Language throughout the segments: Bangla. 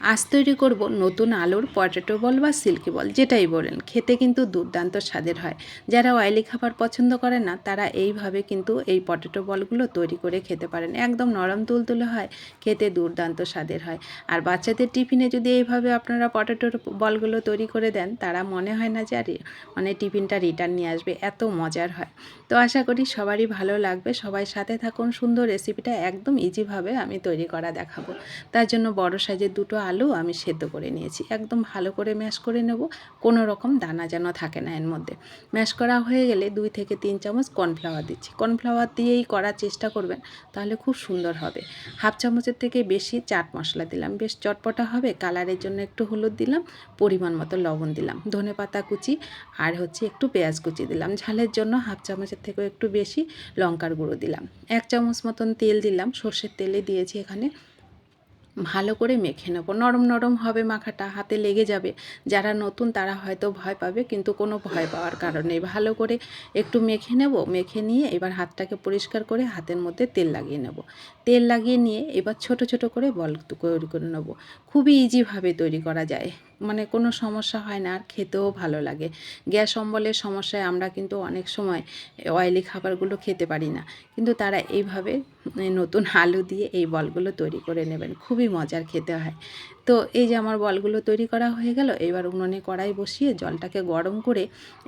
আজ তৈরি করব, নতুন আলুর পটেটো বল বা সিল্কি বল, যেটাই বলেন। খেতে কিন্তু দুর্দান্ত স্বাদের হয়। যারা অয়েলি খাবার পছন্দ করেন না, তারা এইভাবে কিন্তু এই পটেটো বলগুলো তৈরি করে খেতে পারেন। একদম নরম তুলতুলে হয়, খেতে দুর্দান্ত স্বাদের হয়। আর বাচ্চাদের টিফিনে যদি এইভাবে আপনারা পটেটোর বলগুলো তৈরি করে দেন, তারা মনে হয় না যে আর মানে টিফিনটা রিটার্ন নিয়ে আসবে, এত মজার হয়। তো আশা করি সবারই ভালো লাগবে। সবাই সাথে থাকুন, সুন্দর রেসিপিটা একদম ইজিভাবে আমি তৈরি করা দেখাবো। তার জন্য বড় সাইজের দুটো আলু আমি সেদ্ধ করে নিয়েছি। একদম ভালো করে ম্যাশ করে নেব। কোনো রকম দানা যেন থাকে না এর মধ্যে। ম্যাশ করা হয়ে গেলে দুই থেকে তিন চামচ কর্নফ্লাওয়ার দিচ্ছি। কর্নফ্লাওয়ার দিয়েই করার চেষ্টা করবেন, তাহলে খুব সুন্দর হবে। হাফ চামচের থেকে বেশি চাট মশলা দিলাম। বেশ চটপটা হবে, কালারের জন্য একটু হলুদ দিলাম, পরিমাণ মতো লবণ দিলাম, ধনে পাতা কুচি আর হচ্ছে একটু পেঁয়াজ কুচি দিলাম। ঝালের জন্য হাফ চামচের থেকেও একটু বেশি লঙ্কার গুঁড়ো দিলাম। এক চামচ মতন তেল দিলাম, সর্ষের তেলে দিয়েছি এখানে ভালো করে মেখে নেব। নরম নরম হবে মাখাটা, হাতে লেগে যাবে। যারা নতুন তারা হয়তো ভয় পাবে, কিন্তু কোনো ভয় পাওয়ার কারণে ভালো করে একটু মেখে নেব, মেখে নিয়ে এবার হাতটাকে পরিষ্কার করে হাতের মধ্যে তেল লাগিয়ে নেব। তেল লাগিয়ে নিয়ে এবার ছোট ছোট করে বল তৈরি করে নেব। খুবই ইজিভাবে তৈরি করা যায়। মানে কোনো সমস্যা হয় না, আর খেতেও ভালো লাগে। গ্যাস অম্বলের সমস্যায় আমরা কিন্তু অনেক সময় অয়েলি খাবারগুলো খেতে পারি না। কিন্তু তারা এইভাবে নতুন আলু দিয়ে এই বলগুলো তৈরি করে নেবেন। খুবই মজার খেতে হয়। তো এই যে আমার বলগুলো তৈরি করা হয়ে গেল, এবার উনুনে কড়াই বসিয়ে জলটাকে গরম করে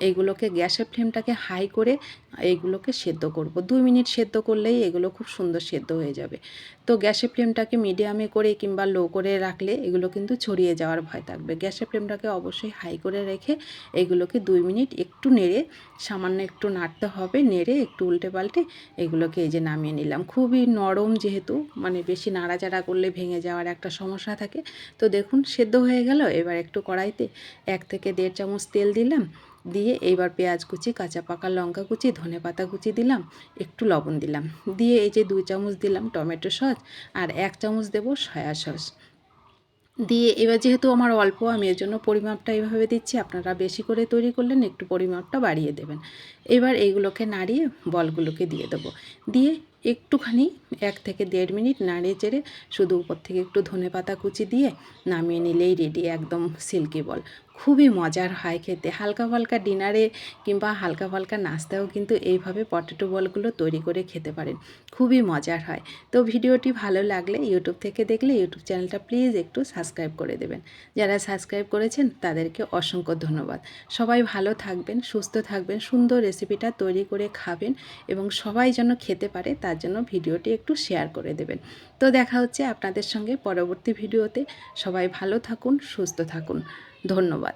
এইগুলোকে গ্যাসের ফ্লেমটাকে হাই করে এইগুলোকে সেদ্ধ করব। দুই মিনিট সেদ্ধ করলেই এগুলো খুব সুন্দর সেদ্ধ হয়ে যাবে। তো গ্যাসের ফ্লেমটাকে মিডিয়ামে করে কিংবা লো করে রাখলে এগুলো কিন্তু ছড়িয়ে যাওয়ার ভয় থাকবে। গ্যাসের ফ্লেমটাকে অবশ্যই হাই করে রেখে এগুলোকে দুই মিনিট একটু নেড়ে, সামান্য একটু নাড়তে হবে, নেড়ে একটু উল্টে পাল্টে এগুলোকে এই যে নামিয়ে নিলাম। খুবই নরম যেহেতু মানে বেশি নাড়াচাড়া করলে ভেঙে যাওয়ার একটা সমস্যা থাকে তো দেখুন, সেদ্ধ হয়ে গেল। এবার একটু কড়াইতে এক থেকে দেড় চামচ তেল দিলাম। দিয়ে এইবার পেঁয়াজ কুচি, কাঁচা পাকা লঙ্কা কুচি, ধনে পাতা কুচি দিলাম, একটু লবণ দিলাম। দিয়ে এই যে দুই চামচ দিলাম টমেটো সস আর এক চামচ দেবো সয়া সস। দিয়ে এবার যেহেতু আমার অল্প, আমি এর জন্য পরিমাপটা এইভাবে দিচ্ছি। আপনারা বেশি করে তৈরি করলেন, একটু পরিমাপটা বাড়িয়ে দেবেন। এবার এইগুলোকে নাড়িয়ে বলগুলোকে দিয়ে দেবো। দিয়ে একটুখানি, এক থেকে দেড় মিনিট নাড়িয়ে চেড়ে শুধু উপর থেকে একটু ধনে পাতা কুচি দিয়ে নামিয়ে নিলেই রেডি একদম সিল্কি বল খুবই মজার হয় খেতে। হালকা ফালকা ডিনারে কিংবা হালকা ফালকা নাস্তাও কিন্তু এইভাবে পটেটো বলগুলো তৈরি করে খেতে পারেন। খুবই মজার হয়। তো ভিডিওটি ভালো লাগলে ইউটিউব থেকে দেখলে ইউটিউব চ্যানেলটা প্লিজ একটু সাবস্ক্রাইব করে দেবেন। যারা সাবস্ক্রাইব করেছেন তাদেরকে অসংখ্য ধন্যবাদ। সবাই ভালো থাকবেন, সুস্থ থাকবেন, সুন্দর রেসিপিটা তৈরি করে খাবেন এবং সবাই যেন খেতে পারে তার জন্য ভিডিওটি একটু শেয়ার করে দেবেন। তো দেখা হচ্ছে আপনাদের সঙ্গে পরবর্তী ভিডিওতে। সবাই ভালো থাকুন, সুস্থ থাকুন। ধন্যবাদ।